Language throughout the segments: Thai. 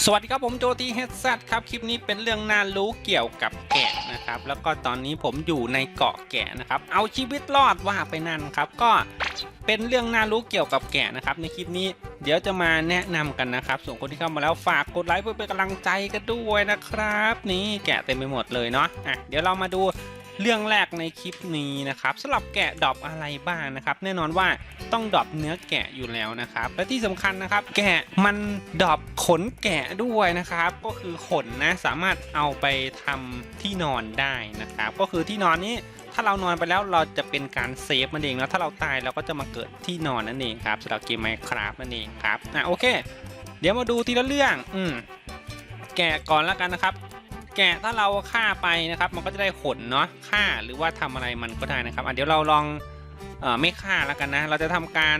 สวัสดีครับผมโจตีเฮดซครับคลิปนี้เป็นเรื่องน่ารู้เกี่ยวกับแกะนะครับ แล้วก็ตอนนี้ผมอยู่ในเกาะแกะนะครับ เอาชีวิตรอดว่าไปนั่นครับ ก็เป็นเรื่องน่ารู้เกี่ยวกับแกะนะครับ ในคลิปนี้เดี๋ยวจะมาแนะนำกันนะครับ ส่วนคนที่เข้ามาแล้วฝากกดไลค์เพื่อเป็นกำลังใจกันด้วยนะครับ นี่แกะเต็มไปหมดเลยเนาะอะเดี๋ยวเรามาดู เรื่องแรกในคลิปนี้นะครับสำหรับแกะดอปอะไรบ้างนะครับ แน่นอนว่าต้องดอปเนื้อแกะอยู่แล้วนะครับ และที่สำคัญนะครับ แกะมันดอปขนแกะด้วยนะครับ ก็คือขนนะสามารถเอาไปทำที่นอนได้นะครับ ก็คือที่นอนนี้ถ้าเรานอนไปแล้วเราจะเป็นการเซฟมันเองแล้วถ้าเราตายเราก็จะมาเกิดที่นอนนั่นเองครับสำหรับเกมไมคราฟนั่นเองครับอะโอเค เดี๋ยวมาดูทีละเรื่อง อืมแกะก่อนแล้วกันนะครับ แกะถ้าเราฆ่าไปนะครับ มันก็จะได้ขนเนาะฆ่าหรือว่าทำอะไรมันก็ได้นะครับอะเดี๋ยวเราลองเออไม่ฆ่าแล้วกันนะ เราจะทำการ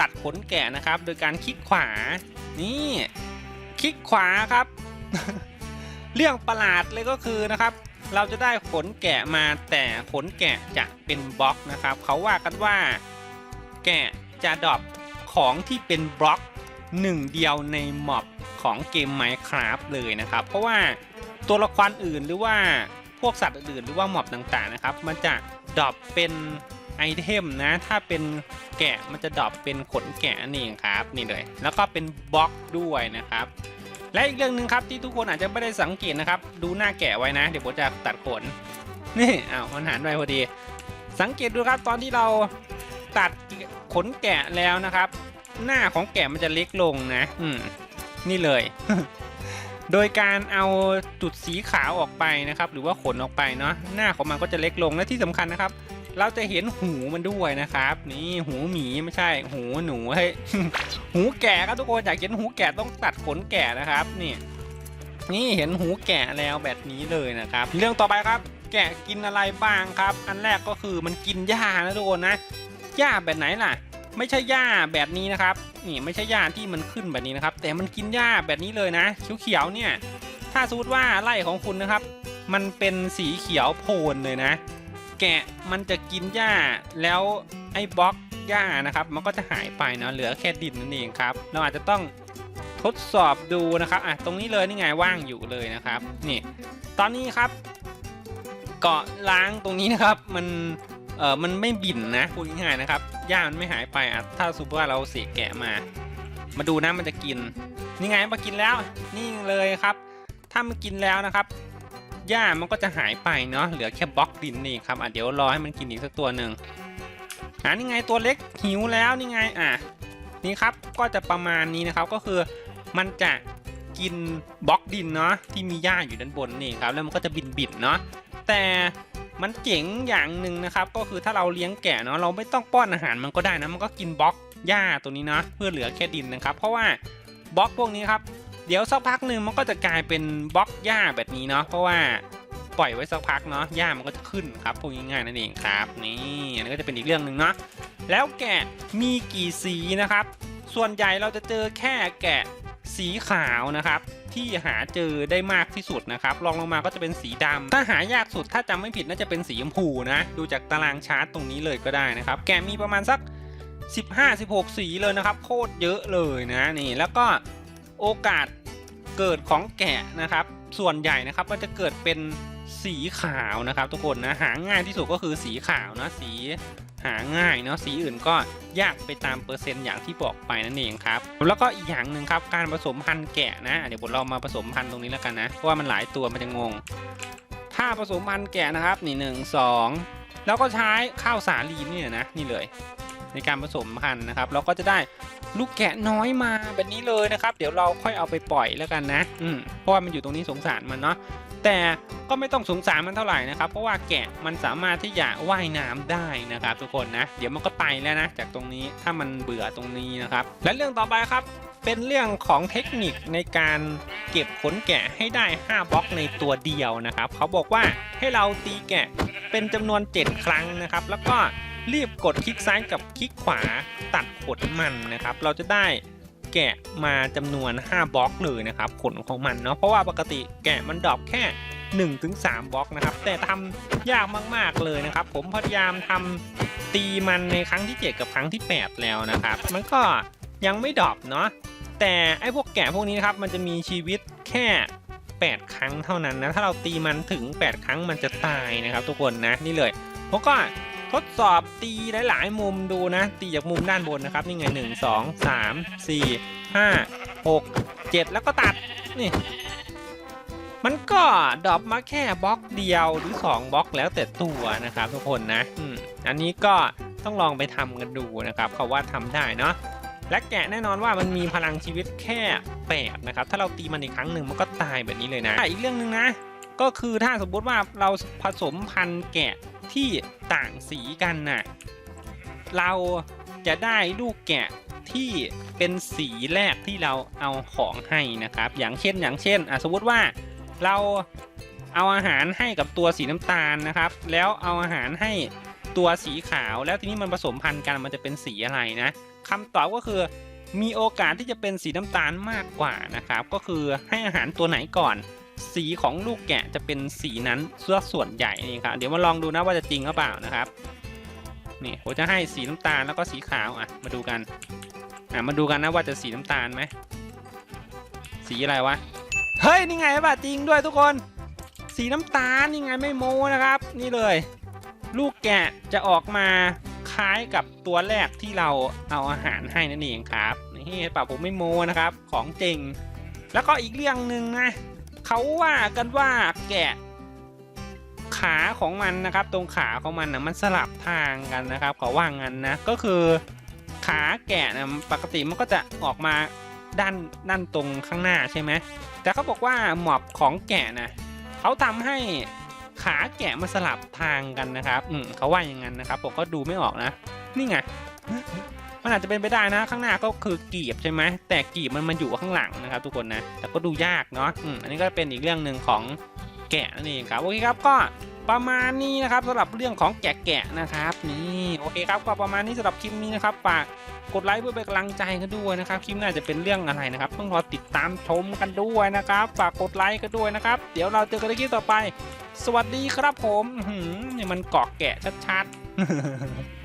ตัดขนแกะนะครับ โดยการคลิกขวา นี่คลิกขวาครับ เรื่องประหลาดเลยก็คือนะครับ เราจะได้ขนแกะมาแต่ขนแกะจะเป็นบล็อกนะครับเขาว่ากันว่า แกะจะดรอปของที่เป็นบล็อกหนึ่งเดียวในม็อบของเกม Minecraft เลยนะครับ เพราะว่า ตัวละครอื่นหรือว่าพวกสัตว์อื่นหรือว่าหมอบต่างๆนะครับ มันจะดรอปเป็นไอเทมนะ ถ้าเป็นแกะมันจะดรอปเป็นขนแกะนั่เองครับ นี่เลย แล้วก็เป็นบล็อกด้วยนะครับ และอีกเรื่องหนึ่งครับที่ทุกคนอาจจะไม่ได้สังเกตนะครับ ดูหน้าแกะไว้นะ เดี๋ยวผมจะตัดขนนี่อ้าวมันหันไปพอดี สังเกตดูครับตอนที่เราตัดขนแกะแล้วนะครับ หน้าของแกะมันจะเล็กลงนะ อืมนี่เลย โดยการเอาจุดสีขาวออกไปนะครับ หรือว่าขนออกไปเนาะหน้าของมันก็จะเล็กลงและที่สำคัญนะครับ เราจะเห็นหูมันด้วยนะครับ นี่หูหมีไม่ใช่ หูหนูเฮ้ยหูแกะครับทุกคนอยากเห็นหูแกะต้องตัดขนแกะนะครับนี่นี่เห็นหูแกะแล้วแบบนี้เลยนะครับ เรื่องต่อไปครับ แกะกินอะไรบ้างครับ อันแรกก็คือมันกินหญ้านะทุกคนนะหญ้าแบบไหนล่ะ ไม่ใช่หญ้าแบบนี้นะครับ นี่ไม่ใช่หญ้าที่มันขึ้นแบบนี้นะครับ แต่มันกินหญ้าแบบนี้เลยนะเขียวๆเนี่ย ถ้าสมมติว่าไร่ของคุณนะครับ มันเป็นสีเขียวโพลนเลยนะ แกะมันจะกินหญ้าแล้วไอ้บล็อกหญ้านะครับ มันก็จะหายไปเนาะเหลือแค่ดินนั่นเองครับ เราอาจจะต้องทดสอบดูนะครับอะตรงนี้เลยนี่ไงว่างอยู่เลยนะครับ นี่ ตอนนี้ครับ เกาะล้างตรงนี้นะครับ มัน เออมันไม่บินนะพูดง่ายๆนะครับหญ้ามันไม่หายไปอะถ้าสมมติว่าเราเสียแกะมา มาดูนะมันจะกิน นี่ไงมากินแล้วนี่เลยครับ ถ้ามันกินแล้วนะครับหญ้ามันก็จะหายไปเนาะเหลือแค่บล็อกดินนี่ครับอะเดี๋ยวรอให้มันกินอีกสักตัวหนึ่งอ่านี่ไงตัวเล็กหิวแล้วนี่ไงอะนี่ครับก็จะประมาณนี้นะครับก็คือมันจะกินบล็อกดินเนาะที่มีหญ้าอยู่ด้านบนนี่ครับแล้วมันก็จะบินบินเนาะแต่ มันเจ๋งอย่างหนึ่งนะครับ ก็คือถ้าเราเลี้ยงแกะเนาะเราไม่ต้องป้อนอาหารมันก็ได้นะมันก็กินบล็อกหญ้าตัวนี้นะเพื่อเหลือแค่ดินนะครับ เพราะว่าบล็อกพวกนี้ครับเดี๋ยวสักพักหนึ่งมันก็จะกลายเป็นบล็อกหญ้าแบบนี้เนาะเพราะว่าปล่อยไว้สักพักเนาะหญ้ามันก็จะขึ้นครับพูดง่ายๆนั่นเองครับนี่อันนี้ก็จะเป็นอีกเรื่องหนึ่งเนาะแล้วแกะมีกี่สีนะครับ ส่วนใหญ่เราจะเจอแค่แกะ สีขาวนะครับ ที่หาเจอได้มากที่สุดนะครับรองลงมาก็จะเป็นสีดำถ้าหายากสุดถ้าจำไม่ผิดน่าจะเป็นสีชมพูนะ ดูจากตารางชาร์ตตรงนี้เลยก็ได้นะครับ แกมีประมาณสัก 15-16 สีเลยนะครับ โคตรเยอะเลยนะนี่แล้วก็โอกาสเกิดของแกะนะครับ ส่วนใหญ่นะครับก็จะเกิดเป็นสีขาวนะครับ ทุกคนนะหาง่ายที่สุดก็คือสีขาวนะสี หาง่ายเนาะสีอื่นก็ยากไปตามเปอร์เซ็นต์อย่างที่บอกไปนั่นเองครับแล้วก็อีกอย่างหนึ่งครับการผสมพันธุ์แกะนะเดี๋ยวผมเรามาผสมพันธุ์ตรงนี้แล้วกันนะเพราะว่ามันหลายตัวมันจะงง ถ้าผสมพันธุ์แกะนะครับนี่หนึ่งสองแล้วก็ใช้ข้าวสาลีนี่นะนี่เลย ในการผสมพันธุ์นะครับ เราก็จะได้ลูกแกะน้อยมาแบบนี้เลยนะครับ เดี๋ยวเราค่อยเอาไปปล่อยแล้วกันนะ อืมเพราะว่ามันอยู่ตรงนี้สงสารมันเนาะ แต่ก็ไม่ต้องสงสารมันเท่าไหร่นะครับ เพราะว่าแกะมันสามารถที่จะว่ายน้ำได้นะครับทุกคนนะ เดี๋ยวมันก็ไปแล้วนะ จากตรงนี้ถ้ามันเบื่อตรงนี้นะครับ และเรื่องต่อไปครับเป็นเรื่องของเทคนิคในการเก็บขนแกะให้ได้ 5 บล็อกในตัวเดียวนะครับ เขาบอกว่าให้เราตีแกะเป็นจำนวน 7 ครั้งนะครับ แล้วก็รีบกดคลิกซ้ายกับคลิกขวาตัดขนมันนะครับ เราจะได้ แกะมาจำนวน 5บล็อกเลยนะครับขนของมันเนาะเพราะว่าปกติแกะมันดรอปแค่1-3บล็อกนะครับแต่ทำยากมากๆเลยนะครับ ผมพยายามทำตีมันในครั้งที่ 7 กับครั้งที่ 8 แล้วนะครับ มันก็ยังไม่ดรอปเนาะแต่ไอ้พวกแกะพวกนี้นครับมันจะมีชีวิตแค่ 8 ครั้งเท่านั้นนะถ้าเราตีมันถึง 8 ครั้งมันจะตายนะครับ ทุกคนนะนี่เลยผมก็ ทดสอบตีหลายๆมุมดูนะ ตีจากมุมด้านบนนะครับ นี่ไง 1 2 3 4 5 6 7 แล้วก็ตัด นี่ มันก็ดรอปมาแค่บล็อกเดียวหรือ 2บล็อกแล้วแต่ตัวนะครับทุกคนนะอันนี้ก็ต้องลองไปทำกันดูนะครับเขาว่าทำได้เนาะและแกะแน่นอนว่ามันมีพลังชีวิตแค่แปดนะครับ ถ้าเราตีมันอีกครั้งหนึ่งมันก็ตายแบบนี้เลยนะอะอีกเรื่องหนึ่งนะ ก็คือถ้าสมมติว่าเราผสมพันธุ์แกะ ที่ต่างสีกันน่ะ เราจะได้ลูกแกะที่เป็นสีแรกที่เราเอาของให้นะครับ อย่างเช่นอย่างเช่นอะสมมติว่าเราเอาอาหารให้กับตัวสีน้ำตาลนะครับ แล้วเอาอาหารให้ตัวสีขาว แล้วทีนี้มันผสมพันธุ์กันมันจะเป็นสีอะไรนะคำตอบก็คือมีโอกาสที่จะเป็นสีน้ำตาลมากกว่านะครับ ก็คือให้อาหารตัวไหนก่อน สีของลูกแกะจะเป็นสีนั้นส่วนใหญ่นี่ครับเดี๋ยวมาลองดูนะว่าจะจริงหรือเปล่านะครับนี่ผมจะให้สีน้ำตาลแล้วก็สีขาวอะมาดูกันอะมาดูกันนะว่าจะสีน้ำตาลไหมสีอะไรวะเฮ้ยนี่ไงป่ะจริงด้วยทุกคน สีน้ำตาลนี่ไงไม่โมนะครับ นี่เลย ลูกแกะจะออกมาคล้ายกับตัวแรกที่เราเอาอาหารให้นั่นเองครับนี่เปล่าผมไม่โมนะครับ ของจริงแล้วก็อีกเรื่องหนึ่งนะ เขาว่ากันว่าแกะขาของมันนะครับ ตรงขาของมันนะมันสลับทางกันนะครับเขาว่างั้นนะก็คือขาแกะนะปกติมันก็จะออกมาด้านด้านตรงข้างหน้าใช่ไหมแต่เขาบอกว่าหมอบของแกะนะเขาทำให้ขาแกะมาสลับทางกันนะครับ อืมเขาว่าอย่างนั้นนะครับ ผมก็ดูไม่ออกนะ นี่ไง มันอาจจะเป็นไปได้นะ ข้างหน้าก็คือกีบใช่ไหมแต่กีบมันมันอยู่ข้างหลังนะครับทุกคนนะแต่ก็ดูยากเนาะอืมอันนี้ก็เป็นอีกเรื่องหนึ่งของแกะนั่นเองครับโอเคครับก็ประมาณนี้นะครับสำหรับเรื่องของแกะแกะนะครับนี่โอเคครับก็ประมาณนี้สำหรับคลิปนี้นะครับฝากกดไลค์เพื่อเป็นกำลังใจกันด้วยนะครับคลิปหน้าจะเป็นเรื่องอะไรนะครับต้องรอติดตามชมกันด้วยนะครับฝากกดไลค์กันด้วยนะครับเดี๋ยวเราเจอกันในคลิปต่อไป สวัสดีครับผมนี่มันเกาะแกะชัดๆ